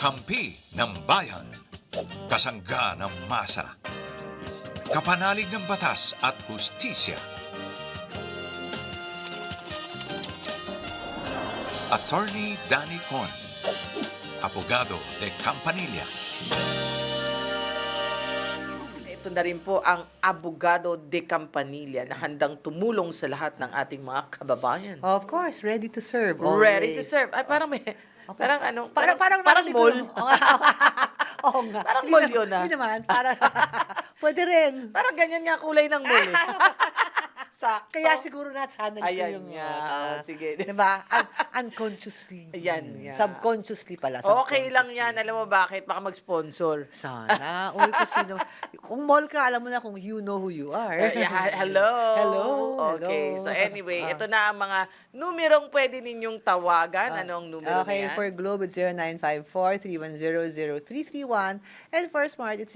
Kakampi ng bayan. Kasangga ng masa. Kapanalig ng batas at hustisya. Attorney Danny Con. Abogado de Campanilla. Ito na rin po ang Abogado de Campanilla na handang tumulong sa lahat ng ating mga kababayan. Of course, ready to serve. Ready to always. serve. Ay, parang may... Parang ano? Parang, parang, parang narinig mall. Oo nga. Oo nga. Parang mall yun, ah. Hindi naman. Parang, pwede rin. Parang ganyan nga kulay ng mall. Eh. Sakto. Kaya siguro na-channel ko Ayan yung... nga. ah, Oh, sige. Diba? Un- unconsciously. Ayan nga. Subconsciously pala. Okay lang subconsciously. yan. Alam mo bakit? Baka mag-sponsor. Sana. Uy, kung sino. Kung mall ka, alam mo na kung you know who you are. Uh, yeah, hello. Hello. Okay. hello. So anyway, Ah. ito na ang mga numerong pwede ninyong tawagan. Ano ang numero Okay, na yan? for Globe, it's 0954-310-0331. And for Smart, it's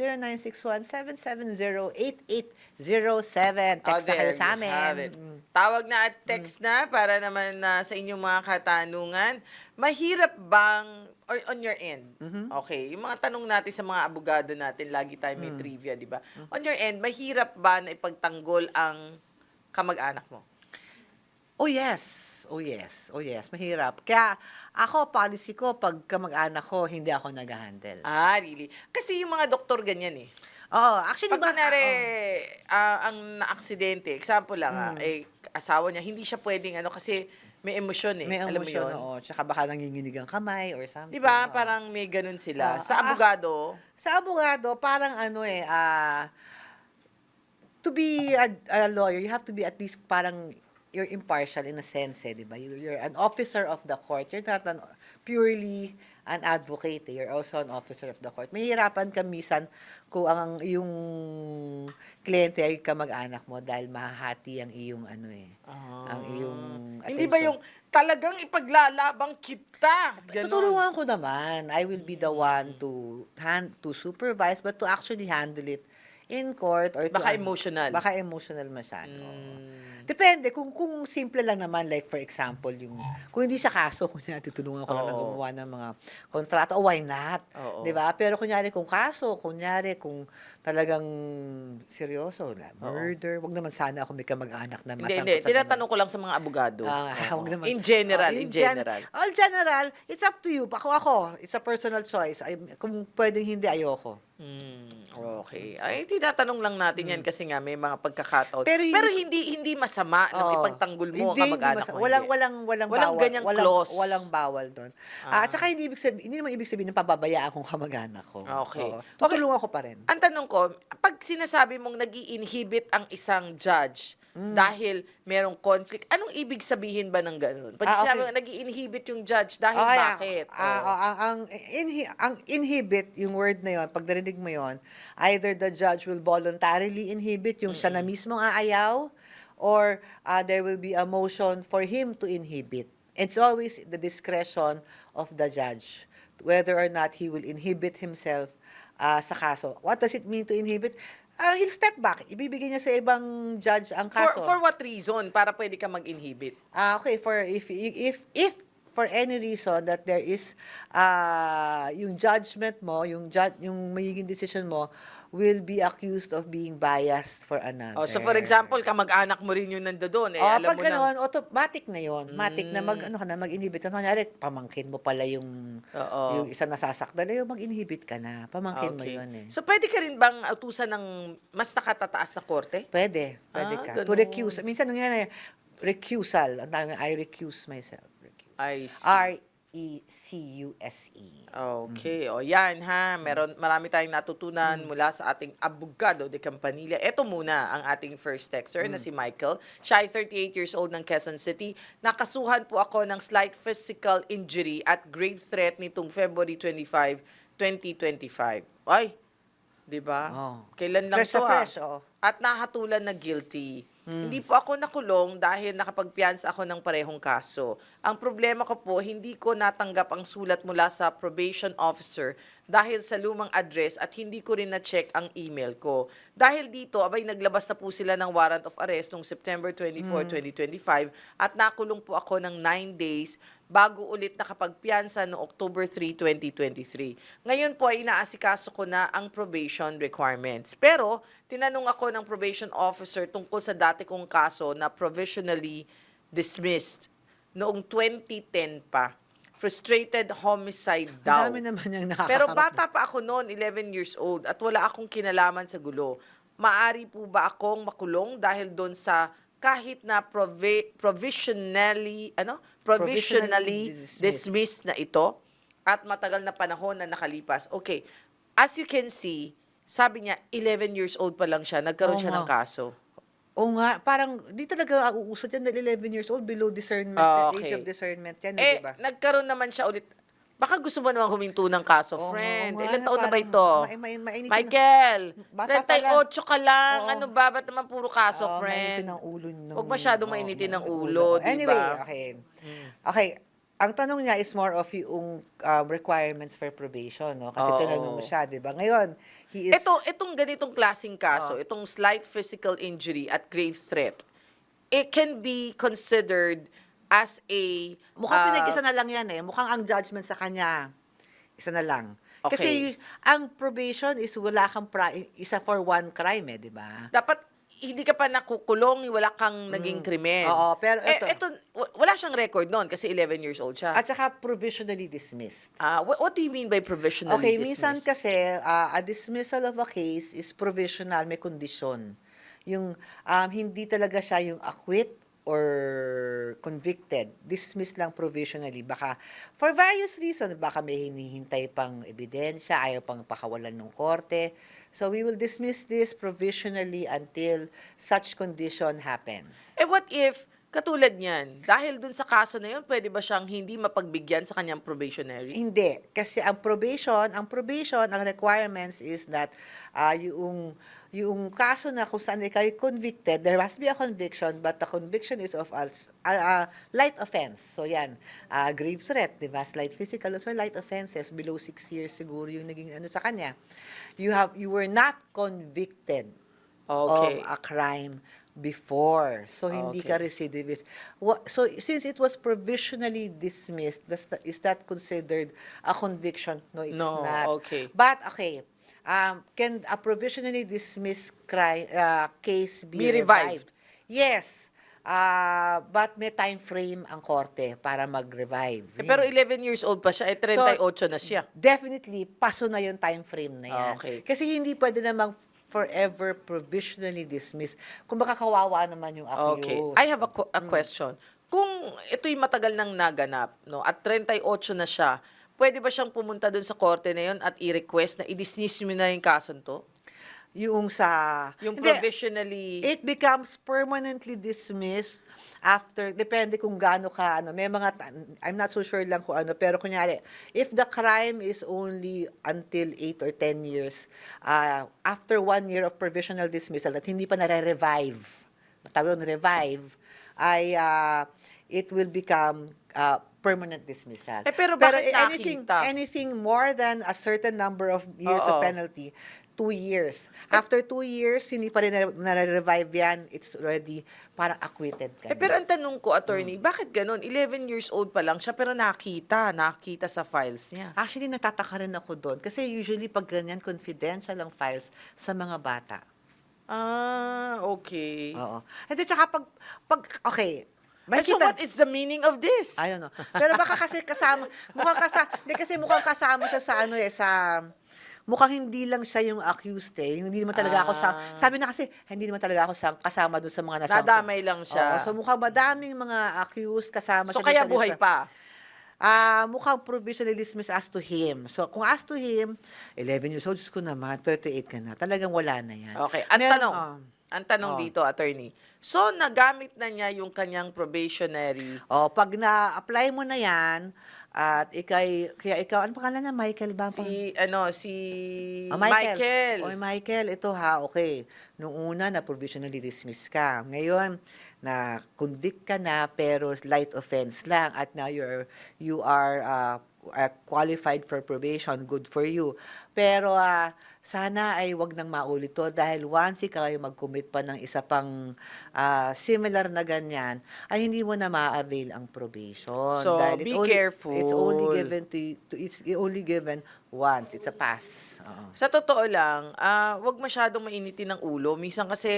0961-770-8807. Text Oh, na kayo sa amin. Mm. Tawag na at text na para naman na sa inyong mga katanungan. Mahirap bang or on your end? Mm-hmm. Okay, yung mga tanong natin sa mga abogado natin, lagi tayo Mm. may trivia, di ba? On your end, mahirap ba na ipagtanggol ang kamag-anak mo? Oh yes. Oh yes. Oh yes. Mahirap. Kaya ako, policy ko, pag kamag-anak ko, hindi ako nag-handle. Ah, really? Kasi yung mga doktor ganyan eh. Oo, actually, Pag ba- kunwari, ah, ang na-aksidente, example lang ah, Mm. eh, asawa niya, hindi siya pwedeng ano, kasi may emosyon eh. may Alam mo emosyon, yun? oo. Tsaka baka nanginginig ang kamay or something. Di ba? oo. Parang may ganun sila. Ah, sa ah, abogado, Sa abogado, parang ano eh, ah, to be a, a lawyer, you have to be at least parang you're impartial in a sense, eh, di ba? You're, you're an officer of the court. You're not an, purely an advocate. eh. You're also an officer of the court. Mahihirapan ka misan kung ang yung kliyente ay kamag-anak mo dahil mahahati ang iyong ano eh. ang iyong Ah. hindi ba attention. yung talagang ipaglalabang kita? Ganon. Tutulungan ko naman. I will be the one to hand to supervise but to actually handle it in court or to, Baka emotional. Baka emotional masyado. Mm. Depende kung kung simple lang naman like for example yung kung hindi siya kaso kunya tutulungan ko lang na Oo. gumawa ng mga kontrata oh, why not Oo. 'di ba pero kunyari kung kaso kunyari kung talagang seryoso na murder wag naman sana ako may kamag-anak na Hindi, masangkot hindi. sa Tinatanong ko lang sa mga abogado. Ah, Oo. naman. In general, Oh, in gen- general. all general, it's up to you. Ako ako, it's a personal choice. Ay, kung pwedeng hindi, ayoko. Hmm, okay. Ay, tinatanong lang natin yan kasi nga may mga pagkakataon. Pero Pero hindi, hindi- hindi, masama na Oo. ipagtanggol mo ang kamag-anak mas- mo. Walang, hindi. walang, walang, Walang bawal. ganyang walang, clause. Walang bawal doon. Ah. at saka hindi, ibig sabihin, hindi naman ibig sabihin na pababayaan kong kamag-anak ko. Okay. Oo. Tutulungan ko pa rin. Ang tanong ko, pag sinasabi mong nag inhibit ang isang judge dahil merong conflict, anong ibig sabihin ba ng ganun? Pag. Ah, sinabi okay. mong nag inhibit yung judge, dahil Okay, ah, bakit? ah, Oo. ah, ang, ang, inhi- ang inhibit, yung word na yon, pag narinig mo yon, either the judge will voluntarily inhibit, yung siya na mismo aayaw, or ah, there will be a motion for him to inhibit. It's always the discretion of the judge whether or not he will inhibit himself ah, sa kaso. What does it mean to inhibit? Ah, he'll step back. Ibibigay niya sa ibang judge ang for, kaso. for what reason? Para pwede ka mag-inhibit? Ah, okay, for if if if for any reason that there is ah yung judgment mo, yung judge, yung magiging decision mo will be accused of being biased for another. Oh, so for example, kamag-anak mo rin yung nandoon. Eh, oh, alam pag mo na, gano'n, automatic na yon. Matic na mag, Mm. ano ka na, mag-inhibit ka. Kunyari, pamangkin mo pala yung, Oo. yung isa nasasaktan, eh, mag-inhibit ka na. Pamangkin mo yun eh. So pwede ka rin bang utusan ng mas nakatataas na korte? Pwede, pwede Ah, ka. ganun. To recuse. Minsan, nangyari, recusal. Ang tawag nga, I recuse myself. Recuse. I see. E R-E-C-U-S-E. Okay, o yan ha. Meron, marami tayong natutunan mula sa ating abogado de Campanilla. Ito muna ang ating first texter na si Michael. Siya ay 38 years old ng Quezon City. Nakasuhan po ako ng slight physical injury at grave threat nitong February 25, 2025. Ay, di ba? Oh. Kailan lang Fresh to na ah. fresh, oh. At nahatulan na guilty. Hindi po ako nakulong dahil nakapagpiansa ako ng parehong kaso. Ang problema ko po, hindi ko natanggap ang sulat mula sa probation officer dahil sa lumang address at hindi ko rin na-check ang email ko. Dahil dito, abay naglabas na po sila ng warrant of arrest noong September 24, 2025 at nakulong po ako ng 9 days bago ulit nakapagpiansa no October 3, 2023. Ngayon po ay inaasikaso ko na ang probation requirements. Pero tinanong ako ng probation officer tungkol sa dati kong kaso na provisionally dismissed noong 2010 pa. Frustrated homicide daw. Marami naman yung Pero bata pa ako noon, 11 years old, at wala akong kinalaman sa gulo. Maari po ba akong makulong dahil doon sa kahit na provi- provisionally, ano? Provisionally, Provisionally dismissed. dismissed na ito at matagal na panahon na nakalipas. Okay, as you can see, sabi niya, 11 years old pa lang siya, nagkaroon Oo siya ng nga. kaso. Oo nga, parang di talaga uusot yan dahil 11 years old, below discernment, Ah, age okay. of discernment yan, Eh, di ba? nagkaroon naman siya ulit. Baka gusto mo naman huminto ng kaso, Oo friend. nga, Ilan taon na ba parang ito? ma- ma- mainitin na- Michael, Bata pa lang. 38 ka lang. Oo. Ano ba? Ba't naman puro kaso, Oo, friend? mainitin ang ulo nung- Huwag masyadong oo, mainitin ang ulo, di ba? Anyway, okay. Okay, ang tanong niya is more of yung um, requirements for probation, no? Kasi Oo. tinanong mo siya, di ba? Ngayon, he is... Ito, itong ganitong klasing kaso, itong slight physical injury at grave threat, it can be considered as a... Mukhang ah, pinag-isa na lang yan eh. Mukhang ang judgment sa kanya, isa na lang. Okay. Kasi ang probation is wala kang pri- isa for one crime eh, di ba? dapat hindi ka pa nakukulong, wala kang naging krimen. Mm. Oo, pero Eh, ito- eto, w- wala siyang record noon kasi 11 years old siya. At saka provisionally dismissed. Ah, what, what do you mean by provisionally Okay, dismissed? minsan kasi ah, a dismissal of a case is provisional, may kondisyon. Yung um, hindi talaga siya yung acquit or convicted, dismiss lang provisionally. Baka for various reasons, baka may hinihintay pang ebidensya, ayaw pang pakawalan ng korte. So we will dismiss this provisionally until such condition happens. Eh what if, katulad niyan, dahil dun sa kaso na yun, pwede ba siyang hindi mapagbigyan sa kanyang probationary? Hindi. Kasi ang probation, ang probation, ang requirements is that ah yung, yung kaso na kung saan ikaw convicted, there must be a conviction, but the conviction is of a uh, light offense. So yan, ah, grave threat, di ba? Slight physical, so light offenses, below six years siguro yung naging ano sa kanya. You have, you were not convicted Okay. of a crime before. So, hindi ka Okay. recidivist. Wha- So, since it was provisionally dismissed, does is that considered a conviction? No, it's No, not. okay. But, okay, um, can a provisionally dismissed crime, uh, case be, Be revived? Yes. Uh, but may time frame ang korte para mag-revive. Eh, pero 11 years old pa siya, eh 38 na siya. Definitely, paso na yung time frame na yan. Ah, okay. Kasi hindi pwede namang forever provisionally dismissed. Kung baka kawawa naman yung accused. Okay. I have a, a question. Kung ito'y matagal nang naganap, no, at 38 na siya, pwede ba siyang pumunta dun sa korte na yun at i-request na i-dismiss mo na yung kaso to? Yung sa... Yung Hindi, provisionally... It becomes permanently dismissed after, depende kung gaano ka, ano, may mga, ta- I'm not so sure lang kung ano, pero kunyari, if the crime is only until 8 or 10 years, uh, after one year of provisional dismissal, at hindi pa nare-revive, tawag doon, revive, ay, uh, it will become uh, permanent dismissal. Eh, pero bakit anything, nakita? anything more than a certain number of years Oo. of penalty, two years. After two years, hindi pa rin na- nare-revive yan, it's already parang acquitted ka. Eh, na. pero ang tanong ko, attorney, Hmm. bakit ganun? 11 years old pa lang siya, pero nakita, nakita sa files niya. Actually, natataka rin ako doon. Kasi usually, pag ganyan, confidential ang files sa mga bata. Ah, okay. Oo. And then, tsaka pag, pag okay, Eh, so makikita- what is the meaning of this? I don't know. Pero baka kasi kasama, mukhang kasama, hindi kasi mukhang kasama siya sa ano eh, sa, mukhang hindi lang siya yung accused eh. Hindi naman talaga ako sa, Ah. sabi na kasi, hindi naman talaga ako sa, kasama doon sa mga nasa. Nadamay lang siya. Oo, so mukhang madaming mga accused kasama so siya. doon kaya sa buhay lista. pa? Ah, mukhang provisionally dismissed as to him. So, kung as to him, 11 years old, Diyos ko naman, 38 ka na. Talagang wala na yan. Okay. Ang Meron- tanong, oh. Ang tanong Oh. dito, attorney. So, nagamit na niya yung kanyang probationary. Oh, pag na-apply mo na yan, at ikay, kaya ikaw, ano pangalan na? Michael ba? Si, ano, si Ah, Michael. Oy, Michael, ito ha, okay. Nung una, na provisionally dismiss ka. Ngayon, na convict ka na, pero light offense lang. At now, you're, you are uh, are qualified for probation, good for you. Pero ah, sana ay wag nang maulit to dahil once ikaw ay mag-commit pa ng isa pang ah, similar na ganyan, ay hindi mo na ma-avail ang probation. So, dahil be it only, careful. It's only given to, to it's only given once. It's a pass. Oo. Sa totoo lang, ah, wag masyadong mainitin ng ulo. Minsan kasi,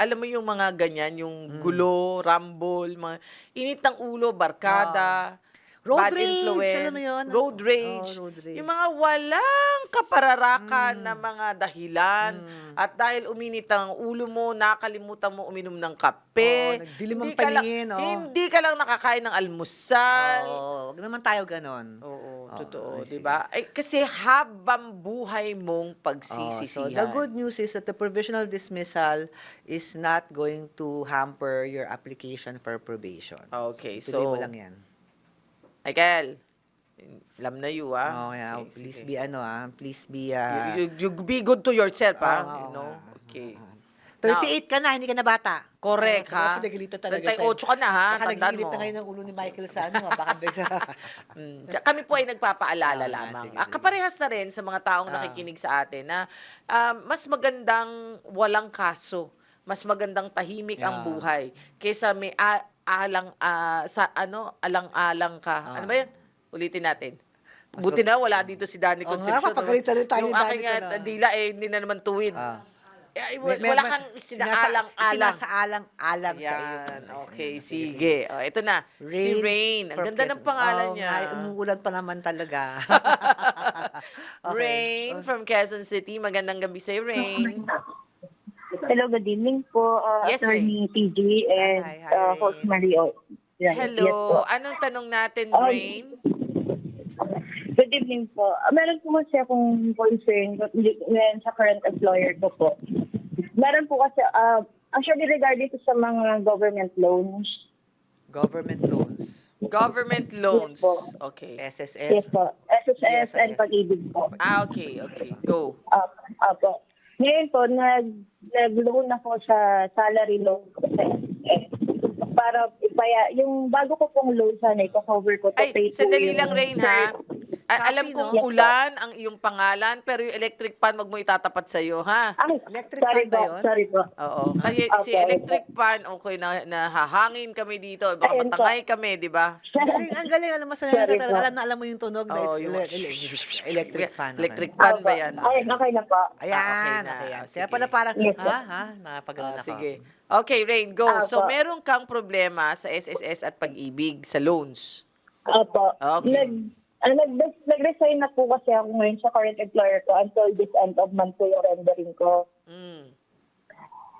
alam mo yung mga ganyan, yung Mm. gulo, rumble, mga init ng ulo, barkada, Road bad rage, influence, alam mo yun? road rage, Oh, road rage. yung mga walang kapararakan na Mm. mga dahilan. At dahil uminit ang ulo mo, nakalimutan mo uminom ng kape. Oo, nagdilim ang lang- paningin, oh. Hindi ka lang nakakain ng almusal. Oo, wag naman tayo ganon. Oo, Oo, totoo, I see. 'di ba? Kasi habang buhay mong Oh, pagsisisihan. so the good news is that the provisional dismissal is not going to hamper your application for probation. Okay, Tuloy so mo lang yan. Michael, alam na you ah. Oh, yeah. Okay, please sige. be ano ah, please be ah. you, you, you be good to yourself ah, Oo, you oo, know. oo, Okay. 38 ka na, hindi ka na bata. Correct, ha? Pinagalitan talaga 38 ka na, ha? Baka Tandaan nagigilit mo. na ngayon ang ulo ni Michael sa ano, ah, baka bigla. Mm. Kami po ay nagpapaalala Ah, lamang. sige, Ah, sige. kaparehas na rin sa mga taong Ah. nakikinig sa atin na ah, mas magandang walang kaso, mas magandang tahimik ang Yeah. buhay kaysa may a- alang ah, sa ano alang-alang ka. Ah. Ano ba 'yan? Ulitin natin. Buti na wala dito si Danny Oo nga, Concepcion. no? papagalitan rin tayo Yung ni Danny aking ko ah, na. dila eh, hindi na naman tuwid. Ah. Eh, May- may- wala may- kang sinaalang-alang. Sinasaalang-alang sa iyo. Okay, sige. O, ito na, si Rain. Ang ganda ng Quezon. pangalan Oo niya. nga, umuulan pa naman talaga. Okay. Rain from Quezon City. Magandang gabi sa'yo, Rain. Hello, good evening po, uh, Yes, Attorney PG and Hi, hi, uh, Ray. Host Mario. Yeah, Yes po. Hello. Anong tanong natin, Um, Rain? Good evening po. Uh, meron po kasi akong concern ngayon sa current employer ko po. Meron po kasi, uh, actually regarding to sa mga government loans. Government loans. Government loans. po. Okay. SSS. Yes po. SSS and GSIS. pag-ibig po. Ah, okay, okay. Go. Uh, apo. Ngayon po, nag, nag-loan ako sa salary loan ko sa. Para ipaya, yung bago ko pong loan sana, iko-cover ko to Ay, pay to sandali yung lang, Rain, ha? A- alam Copy, kong no? ulan ang iyong pangalan, pero yung electric fan, wag mo itatapat sa'yo, ha? Ay, Electric sorry fan ba po, yun? sorry po. Oo. Kasi si Okay. electric fan, okay, na, nahahangin kami dito. Baka Ayun po. matangay kami, di ba? Ang galing, ang galing. Alam mo, sanay Sorry na talaga. po. Alam na alam mo yung tunog na it's yung ele- ele- electric fan. Electric fan ba yan? Ay, okay na po. Ayan, Ah, okay okay, na. yan. Ah, Kaya sige. pala parang, Yes, ha, ha, nakapagalan Ah, ako. sige. Okay, Rain, go. Ah, So, po. meron kang problema sa SSS at pag-ibig sa loans. Opo. Okay. Nag, ah, nag, nag-resign na po kasi ako ngayon sa current employer ko until this end of month po yung rendering ko. Mm.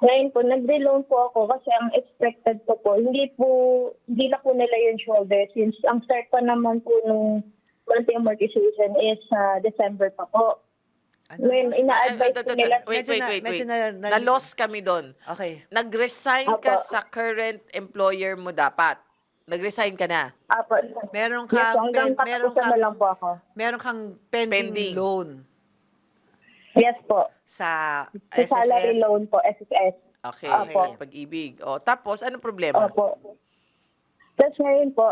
Ngayon po, nag-reloan po ako kasi ang expected ko po, hindi po, hindi na po nila yung shoulder since ang start pa naman po nung monthly amortization is sa December pa po. Ano? Ngayon, Ay, ina-advise ito, nila. Wait, wait, na- wait, wait. na- na- Na-lost kami doon. Okay. Nag-resign ka sa current employer mo dapat. Nag-resign ka na. Apo. Meron Yes, kang, hanggang pen- meron kang, na lang po ako. meron kang pending, Pending. loan Yes po. sa Sa salary SSS. loan po, SSS. Okay, Apo. pag-ibig. O, tapos, anong problema? Opo. Tapos ngayon po,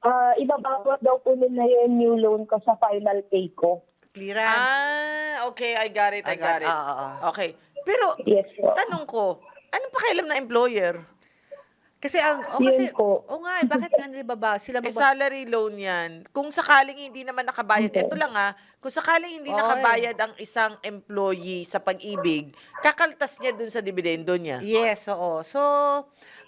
ah ibabawat daw po nila yung new loan ko sa final pay ko. Clearance. Ah, okay, I got it, I, I got got- it. Okay. Pero, Yes po. tanong ko, anong pakialam ng employer? Kasi ang, oh, Yun kasi, po. oh nga, eh, bakit nga nila baba? Sila Eh, salary loan yan. Kung sakaling hindi naman nakabayad, Okay. ito lang ah, kung sakaling hindi Oy. nakabayad ang isang employee sa pag-ibig, kakaltas niya dun sa dividendo niya. Yes, oo. So,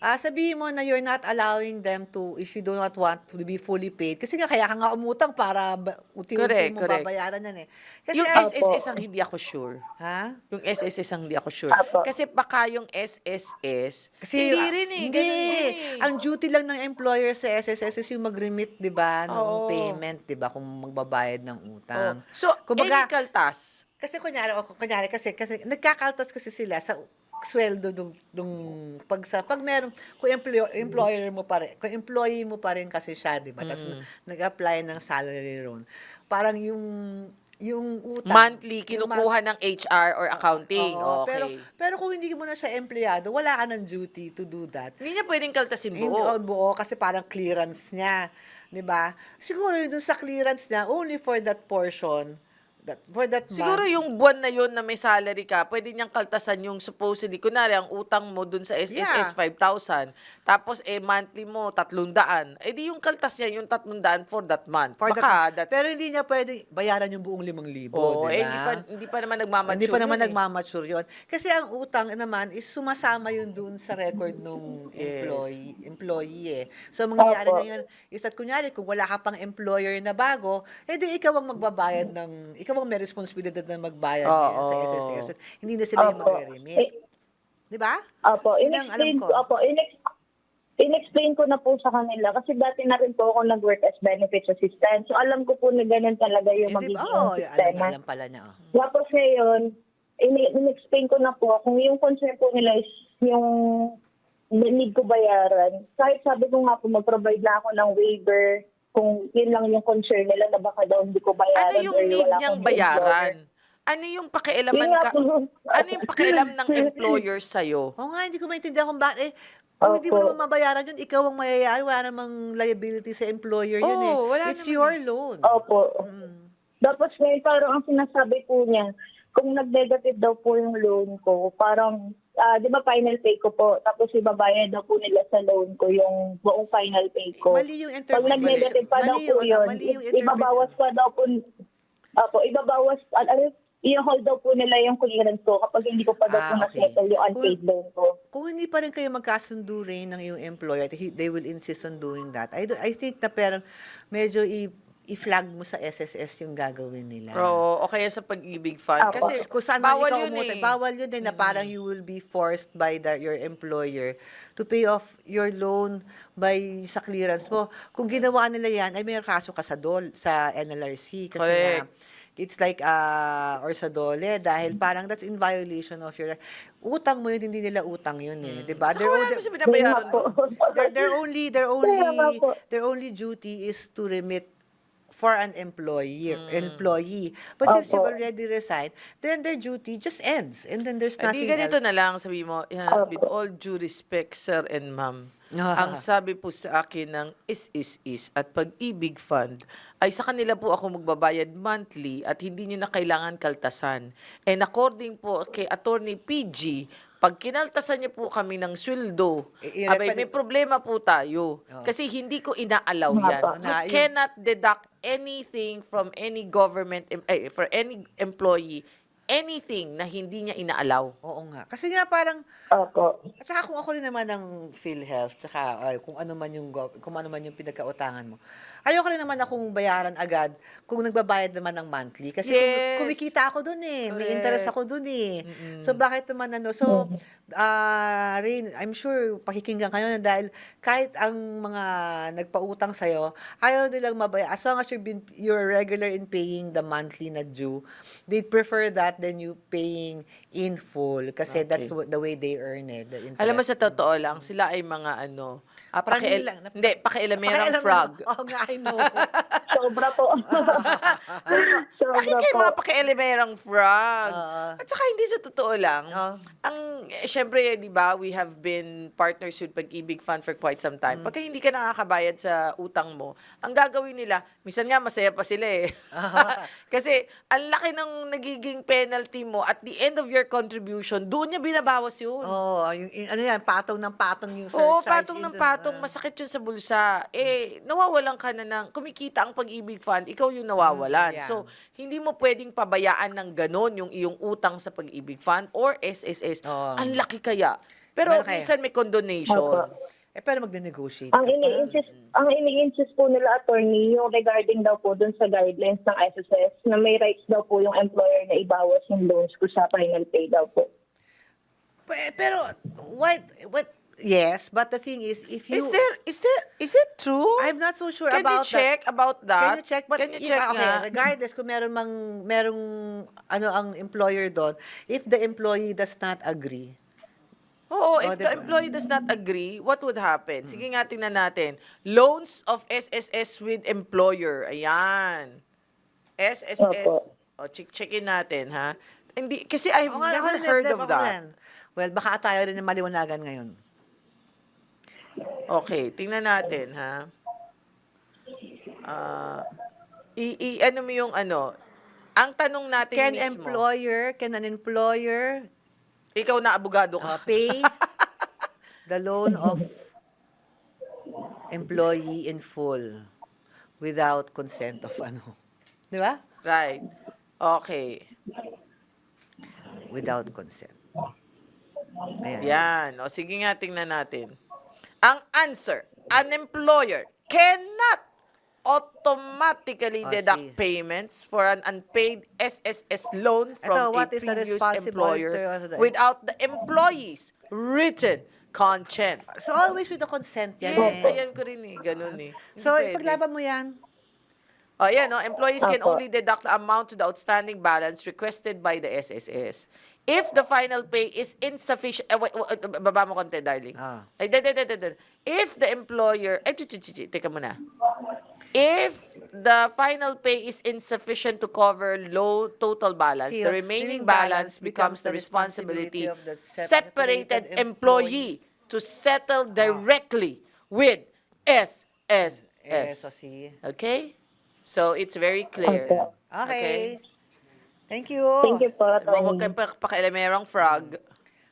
ah sabihin mo na you're not allowing them to, if you do not want to be fully paid. Kasi nga, kaya ka nga umutang para unti-unti mo correct. babayaran yan eh. Kasi, Yung ang- SSS ang hindi ako sure. ha? Yung SSS ang hindi ako sure. Apo. Kasi baka yung SSS, Kasi, hindi rin eh. Hindi. eh. Ang duty lang ng employer sa SSS is yung mag-remit, di ba, ng Oo. payment, di ba, kung magbabayad ng utang. Oh. So, Kumbaga- any kaltas, Kasi kunyari, o kunyari kasi, kasi nagkakaltas kasi sila sa sweldo nung, nung pag sa pag meron kung employer, employer mo pa rin kung employee mo pa rin kasi siya di ba tapos nag-apply ng salary loan parang yung yung utang. Monthly, yung month- kinukuha ng HR or accounting. Oo, okay. Pero, pero kung hindi mo na siya empleyado, wala ka ng duty to do that. hindi niya pwedeng kaltasin Hindi buo. on buo kasi parang clearance niya. 'Di ba? Siguro yun dun sa clearance niya, only for that portion, that, for that Siguro month. yung buwan na yun na may salary ka, pwede niyang kaltasan yung supposedly, kunwari, ang utang mo dun sa SSS, Yeah. 5,000. Tapos, eh, monthly mo, 300. Eh, di yung kaltas niya, yung 300 for that month. For Baka, that, that's... pero hindi niya pwede bayaran yung buong 5,000, Oo, di eh, ba? hindi pa, hindi pa naman nagmamature Hindi pa naman yun eh. nagmamature yun. Kasi ang utang naman is sumasama yun dun sa record nung Yes. employee, employee eh. So, ang mangyayari Opo. ngayon is that kunyari, kung wala ka pang employer na bago, edi ikaw ang magbabayad ng, ikaw ang may responsibilidad na magbayad Oo. ngayon sa SSS. Hindi na sila yung Opo. Eh, Di ba? Opo, Yun ko. Opo, in-ex- in-explain ko na po sa kanila kasi dati na rin po ako nag-work as benefits assistant. So alam ko po na ganun talaga yung Eh, magiging? Oh, alam, sistema. alam pala niya. Oh. Tapos ngayon, in- in-explain ko na po kung yung concern po nila is yung need ko bayaran. Kahit sabi ko nga po, mag-provide na ako ng waiver kung yun lang yung concern nila na baka daw hindi ko bayaran. Ano yung need niyang bayaran? Ano yung pakialaman ka? Ano yung pakialam ng employer sa'yo? Oo nga, hindi ko maintindihan kung bakit. Eh, kung hindi mo Opo. naman mabayaran yun, ikaw ang mayayari. Wala namang liability sa employer yun eh. Oo, wala It's naman your loan. Opo. Mm. Tapos ngayon, parang ang sinasabi po niya, kung nag-negative daw po yung loan ko, parang, ah, di ba final pay ko po, tapos ibabayad daw po nila sa loan ko yung buong final pay ko. Mali yung Pag nag-negative pa daw Mali po yun, mali yung i- ibabawas pa daw po, Opo, ibabawas, ano, ano, i-hold daw po nila yung clearance ko kapag hindi ko pa daw po Ah, okay. na-settle yung unpaid loan ko. Kung hindi pa rin kayo magkasundo rin ng iyong employer, he- they will insist on doing that. I, do- I think na parang medyo i- i-flag mo sa SSS yung gagawin nila. Oo, o kaya sa pag-ibig fund. Opo. Kasi kung saan man bawal ikaw yun umutang, eh. bawal yun din na parang you will be forced by the, your employer to pay off your loan by sa clearance mo. Kung ginawa nila yan, ay may kaso ka sa DOL, sa NLRC. Kasi Correct. nga, it's like, uh, or sa DOLE, dahil parang that's in violation of your, utang mo yun, hindi nila utang yun eh. Di ba? Saka They're- wala they're- naman sa binabayaran their, their only their only their only duty is to remit for an employee Mm. employee. But since you've Opo. already resigned then their duty just ends and then there's nothing Hindi ganito else. na lang, sabi mo, yeah, with all due respect, sir and ma'am, Ah. ang sabi po sa akin ng is, is, is at pag-ibig fund, ay sa kanila po ako magbabayad monthly at hindi nyo na kailangan kaltasan. And according po kay Attorney PG, pag kinaltasan niyo po kami ng sweldo, I- i- abay, may problema po tayo. Oo. Kasi hindi ko ina-allow Nga yan. You Na, yun- cannot deduct anything from any government, em- eh, for any employee, anything na hindi niya ina-allow. oo nga kasi nga parang Opo. At saka kung ako rin naman ng PhilHealth, tsaka ay, kung ano man yung gov- kung ano man yung pinagkautangan mo. Ayoko rin naman akong bayaran agad kung nagbabayad naman ng monthly kasi kung- Yes. kumikita ako doon eh, may Correct. interest ako doon eh. So bakit naman ano? So ah Rain, I'm sure pakikinggan kayo na dahil kahit ang mga nagpautang sa ayaw nilang mabaya as long as you're been you're regular in paying the monthly na due, they prefer that than you paying in full kasi that's Okay. what- the way they earn it. The interest. Alam mo sa totoo lang, sila ay mga ano, ah, Parang pakiel- lang, nap- hindi, pakialamerang Pakialam frog. mo. Oo nga, I know. Sobra po. Sobra Bakit kayo po. mga pakialamerang frog? Oo. At saka hindi sa totoo lang, Oo. ang, eh, syempre, di ba, we have been partners with Pag-ibig Fund for quite some Mm. time. Pagka hindi ka nakakabayad sa utang mo, ang gagawin nila, minsan nga masaya pa sila eh. Kasi, ang laki ng nagiging penalty mo at the end of your contribution, doon niya binabawas yun. Oo, yung, yung- ano yan, patong ng patong yung Oo, surcharge. patong in ng the- patong, ah. masakit yun sa bulsa. Eh, nawawalan ka na ng, kumikita ang pag-ibig fund, ikaw yung nawawalan. Mm, yeah. So, hindi mo pwedeng pabayaan ng ganon yung iyong utang sa pag-ibig fund or SSS. Oo. Ang laki kaya. Pero Malaki. minsan may condonation. Opo. Eh, pero magne-negotiate Ang ini-insist, ang ini-insist po nila attorney yung regarding daw po dun sa guidelines ng SSS na may rights daw po yung employer na ibawas yung loans ko sa final pay daw po. Pe- Pero, what, what, yes, but the thing is, if you... Is there, is there, is it true? I'm not so sure Can about you check that. about that? Can you check? But Can you if- check okay, nga? regardless kung meron mang, merong, ano ang employer doon, if the employee does not agree, Oo, if Oh, the diba? employee does not agree, what would happen? Sige nga, tingnan natin. Loans of SSS with employer. Ayan. SSS. Opo. O, check checkin natin, ha? Hindi, kasi I've Oo nga, never ako rin, heard of ako that. rin. Well, baka tayo rin yung maliwanagan ngayon. Okay, tingnan natin, ha? Ah, i, i, ano mo yung ano, ang tanong natin Can mismo, employer, can an employer ikaw na abogado uh, ka. pay the loan of employee in full without consent of ano? Di ba? Right. Okay. Without consent. Ayan. Yan. O, sige nga, tingnan natin. Ang answer, an employer cannot automatically Oh, deduct see. payments for an unpaid SSS loan from Ito, a what is the previous responsibility employer the- without the employee's written consent. So always with the consent yan Yes, eh. ayan ko rin eh. Ganun eh. Hindi So, pwede. ipaglaban mo yan. Oh, yeah, no? Employees can only deduct the amount to the outstanding balance requested by the SSS. If the final pay is insufficient, eh, wait, wait, baba mo konti, darling. Ah. Ay, da, da, da, da, da. If the employer, ay, tch, tch, tch, teka muna. If the final pay is insufficient to cover low total balance, See, the remaining balance becomes the responsibility responsibility of the separated separated employee to settle directly with SSS. So see. Okay? So, it's very clear. Okay. Okay. Thank you. Thank you po, Diba, huwag kayong pa- pakialamerong frog.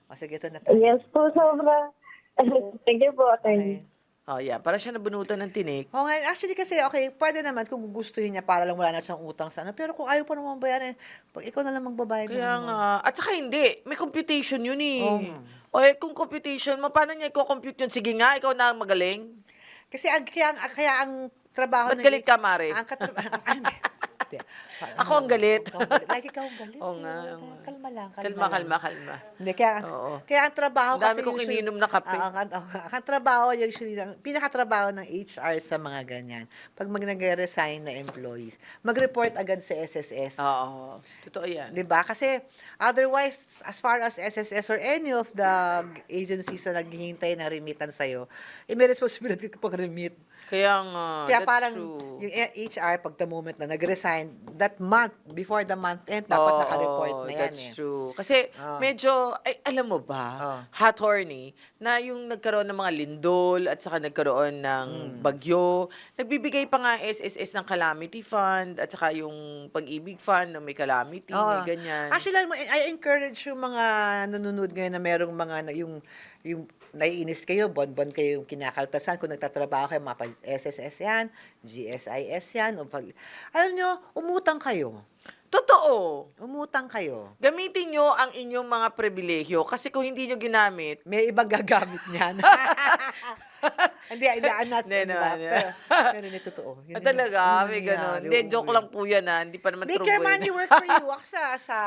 O, sige, ito na tayo. Yes po, sobra. Thank you po, Okay. Atty. Oh, yeah. Para siya nabunutan ng tinik. Oo nga, actually kasi, okay, pwede naman kung gustuhin niya para lang wala na siyang utang sa ano. Pero kung ayaw pa naman bayaran, pag ikaw na lang magbabayad. Kaya ng- nga. At saka hindi. May computation yun eh. Oo. O eh, kung computation paano niya i-compute yun? Sige nga, ikaw na ang magaling. Kasi ang, kaya, ang- kaya ang trabaho Ba't galit ka, Mare? Ang katrabaho, hindi. Ako ang galit. Ikaw ang galit. Like, ikaw ang galit. Oo nga, eh. oo nga. Kalma lang, kalma, Kalma, lang. kalma, kalma. Hindi, kaya, Oo. kaya ang trabaho Ang dami kasi kong usually- ininom na kape. Ah, ang, ang, ang trabaho usually, ng, pinakatrabaho ng HR sa mga ganyan, pag mag nag-resign na employees, mag-report agad sa SSS. Oo. Totoo yan. 'Di ba? Kasi otherwise as far as SSS or any of the agencies na naghihintay ng remittance sa'yo, eh, may responsibility ka pag-remit. Kaya nga, Kaya that's parang true. yung HR, pag the moment na nag-resign, that month, before the month end, dapat Oo, naka-report na yan that's eh. true. Kasi Ah. medyo, ay, alam mo ba, Ah. hot horny, na yung nagkaroon ng mga lindol at saka nagkaroon ng Hmm. bagyo, nagbibigay pa nga SSS ng calamity fund at saka yung pag-ibig fund na may calamity, Oo. may ganyan. Actually, alam mo, I encourage yung mga nanonood ngayon na merong mga, na- yung, yung naiinis kayo, bon-bon kayo yung kinakaltasan. Kung nagtatrabaho kayo, mapa SSS yan, GSIS yan. O pag, alam nyo, umutang kayo. Totoo. Umutang kayo. Gamitin nyo ang inyong mga pribilehyo kasi kung hindi nyo ginamit, May ibang gagamit niyan. hindi, hindi, I'm not Hindi saying naman. Pero, pero hindi totoo. Yun ah, yung- talaga, yun yung may ganun. nangyari. Hindi, Oo, joke yun. lang po yan ha. Hindi pa naman Make true your yun. money work for you. Ako sa, sa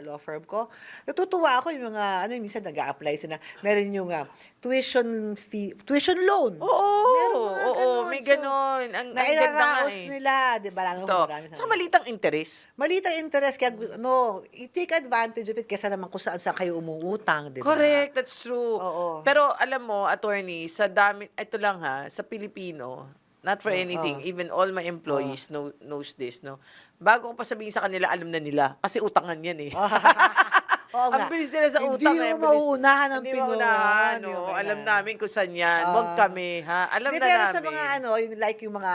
law firm ko, natutuwa ako yung mga, ano, minsan nag apply sila. Meron yung ah, tuition fee, tuition loan. Oo, Meron mga oo, may So, ganon. Ang, ang ganda nga Nairaraos eh. nila, di ba? Lalo Ito, marami sa sa malitang interes. Malita interest, kaya, no, i-take advantage of it kesa naman kung saan saan kayo umuutang, di ba? Correct, that's true. Oo. Pero alam mo, attorney, sa dami, ito lang ha, sa Pilipino, not for anything, oo. even all my employees know, knows this, no? Bago ko pa sabihin sa kanila, alam na nila. Kasi utangan yan eh. Oo Ang bilis nila sa Hindi utang. mo eh, ang bilis. mauunahan ng Hindi Pinoy. Hindi no? mo Alam namin kung saan yan. Huwag Ah. kami, ha? Alam Hindi, na pero namin. sa mga ano, yung like yung mga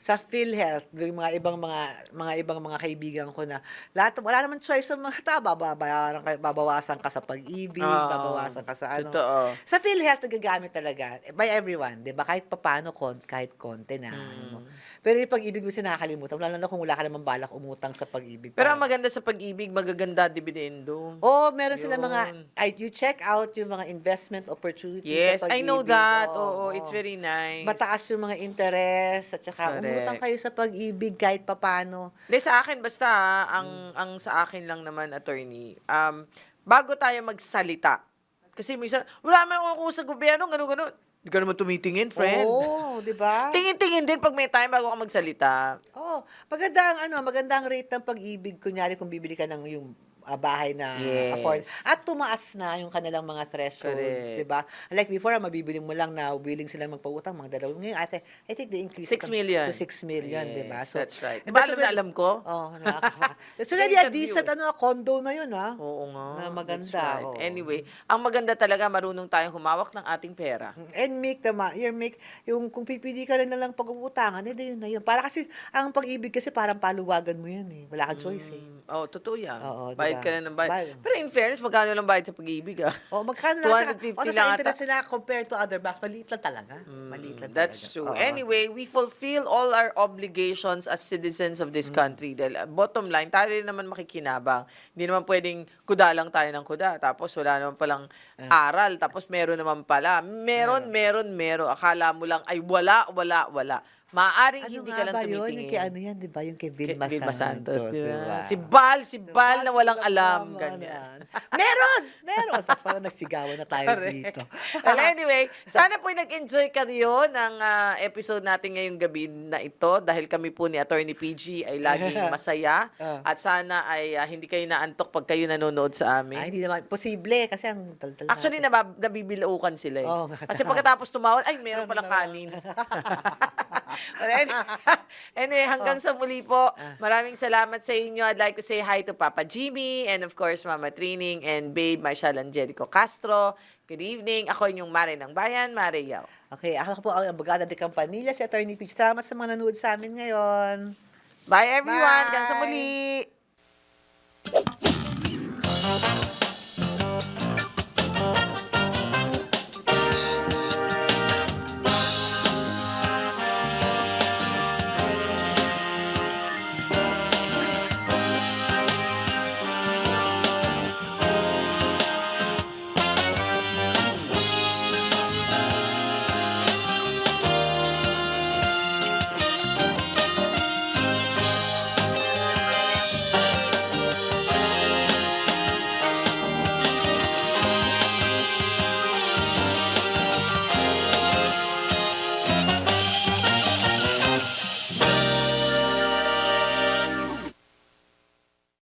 sa PhilHealth, yung mga ibang mga mga ibang mga kaibigan ko na lahat wala naman choice sa mga tao, babayaran ka, babawasan ka sa pag-ibig, Oo. babawasan ka sa ano. Totoo. Sa PhilHealth nagagamit talaga by everyone, 'di ba? Kahit papaano kon kahit konti na. Mm. ano mo. Pero yung pag-ibig mo sinakalimutan, lalo na kung wala ka naman balak umutang sa pag-ibig. Pero ang maganda sa pag-ibig, magaganda dividendo. Oh, meron sila Yun. mga ay you check out yung mga investment opportunities Yes, sa I know pag-ibig. that. Oo, Oo, it's oo. very nice. mataas yung mga interest at saka Correct. Umutang kayo sa pag-ibig kahit papano. Hindi, sa akin, basta, ah, ang, ang sa akin lang naman, attorney, um, bago tayo magsalita, kasi minsan, wala naman ako sa gobyerno, gano'n, gano'n. Hindi ka naman tumitingin, friend. Oo, di ba? Tingin-tingin din pag may time bago ka magsalita. Oh, maganda ang ano, maganda ang rate ng pag-ibig kunyari kung bibili ka ng yung ah, bahay na Yes. afford. At tumaas na yung kanilang mga thresholds. 'di ba? Like before, ah, mabibiling mo lang na willing silang magpautang mga dalawa. Ngayon, ate, I think they increased Six it million. to 6 million, 'di ba? Yes, that's right. Diba that's alam na alam ko? Oh, so, already a decent eh. ano, condo na yun, ha? Oo nga. Na maganda, That's right. oo. Anyway, ang maganda talaga, marunong tayong humawak ng ating pera. And make the your make yung kung pipili ka rin na lang pag-uutangan, edi yun na yun. Para kasi ang pag-ibig kasi parang paluwagan mo yan eh. Wala kang choice eh. Mm, Oh, totoo yan. Oo, bayad ka na ng bayad. Bayad. Pero in fairness, magkano lang bayad sa pag-ibig ah? O magkano lang 250 o, lang sa ata. interest nila compared to other banks, maliit lang talaga. maliit lang That's talaga. true. Oo. Anyway, we fulfill all our obligations as citizens of Mm. this country. Dahil uh, bottom line, tayo rin naman makikinabang. Hindi naman pwedeng kuda lang tayo ng kuda. Tapos wala naman palang Ah. aral. Tapos meron naman pala. Meron, meron, meron. Akala mo lang ay wala, wala, wala. Maaring ano hindi nga ka lang ba yun? tumitingin. Yung kay ano yan, di ba? Yung kay Kay Vilma, Vilma Santos, di ba? Si Bal, si Bal na walang alam. Ganyan. yan. Meron! Meron! Tapos parang nagsigawan na tayo Correct. dito. well, anyway, sana po nag-enjoy kayo ng ah, episode natin ngayong gabi na ito dahil kami po ni Attorney PG ay laging masaya Ah. at sana ay ah, hindi kayo naantok pag kayo nanonood sa Ay, amin. hindi naman. Posible kasi ang tal-tal Actually, natin. nabab- nabibilaukan sila eh. Oo. Kasi pagkatapos tumawad, ay, meron palang kanin. anyway, hanggang sa muli po, maraming salamat sa inyo. I'd like to say hi to Papa Jimmy and of course, Mama Trining and Babe Marshall Angelico Castro. Good evening. Ako yung Mare ng Bayan, Mare Yao. Okay, ako po ang abogada de Campanilla, si Attorney Peach. Salamat sa mga nanood sa amin ngayon. Bye everyone. Hanggang sa Bye. muli.